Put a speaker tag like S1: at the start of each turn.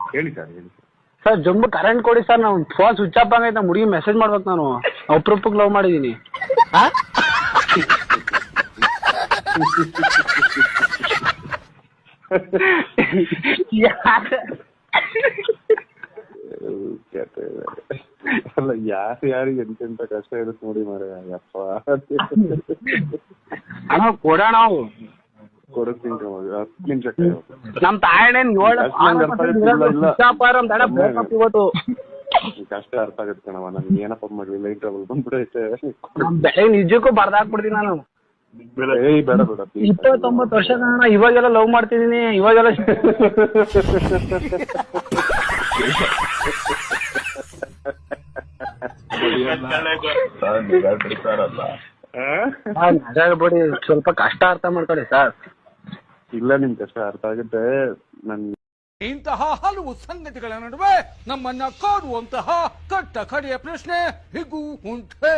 S1: ಹೇಳಿ ಸರ್ ಹೇಳಿ sir.
S2: Sir ಜಂಬು ಕರೆಂಟ್ ಕೊಡಿ ಸರ್ ನಾವು ಫೋನ್ ಸ್ವಿಚ್ ಆಫ್ ಆಗೈತೆ ನಮ್ಮ ಹುಡುಗಿ ಮೆಸೇಜ್ ಮಾಡ್ಬೇಕು ನಾನು. ಅಪ್ರೂಪಕ್ಕೆ ಲವ್ ಮಾಡಿದ್ದೀನಿ?
S1: ಕತೆ ಬೇರೆ. ಅಲ್ಲ ಯಾರು ಯಾರಿಗೆ ಎಂತೆಂತ ಕಷ್ಟ ಇರುತ್ತೆ ನೋಡಿ ಮಾರೆ ಯಪ್ಪ.
S2: ಅಣ್ಣ ಕೊಡೋಣ
S1: ಕೊಡಸ್ತೀನಿ ಹತ್ತು ನಿಮಿಷ ಕಾಯೋ.
S2: ನಮ್ ತಾಯಣ್ಣನ್ ಏಳು ಇವತ್ತು.
S1: ಕಷ್ಟ ಅರ್ಥ ಆಗತ್ತೆ ಕಣವ ನನ್ಗೆ ಏನಪ್ಪ ಮಾಡ್ಲಿ? ಲೈಟ್ ಟ್ರಬಲ್ ಬಂದ್ಬಿಡೈತೆ.
S2: ಬೆಳೆ ನಿಜಕ್ಕೂ ಬರ್ದಾಕ್ಬಿಡ್ತೀನಿ ನಾನು.
S1: ಏಯ್ ಬೇಡ ಬೇಡ please.
S2: ಇಪ್ಪತ್ತೊಂಬತ್ತು ವರ್ಷ ಕಾರಣ ಇವಾಗೆಲ್ಲ ಲವ್ ಮಾಡ್ತಿದೀನಿ ಇವಾಗೆಲ್ಲ ಬಿಡಿ ಸ್ವಲ್ಪ ಕಷ್ಟ ಅರ್ಥ ಮಾಡ್ಕೊಳ್ಳಿ ಸರ್.
S1: ಇಲ್ಲ ನಿಮ್ ಕಷ್ಟ ಅರ್ಥ ಆಗುತ್ತೆ, ನನ್
S3: ಇಂತಹ ಹಲವು ಸಂಗತಿಗಳ ನಡುವೆ ನಮ್ಮನ್ನ ಕಾಡುವಂತಹ ಕಟ್ಟ ಕಡೆಯ ಪ್ರಶ್ನೆ ಹೀಗೂ ಉಂಟೆ.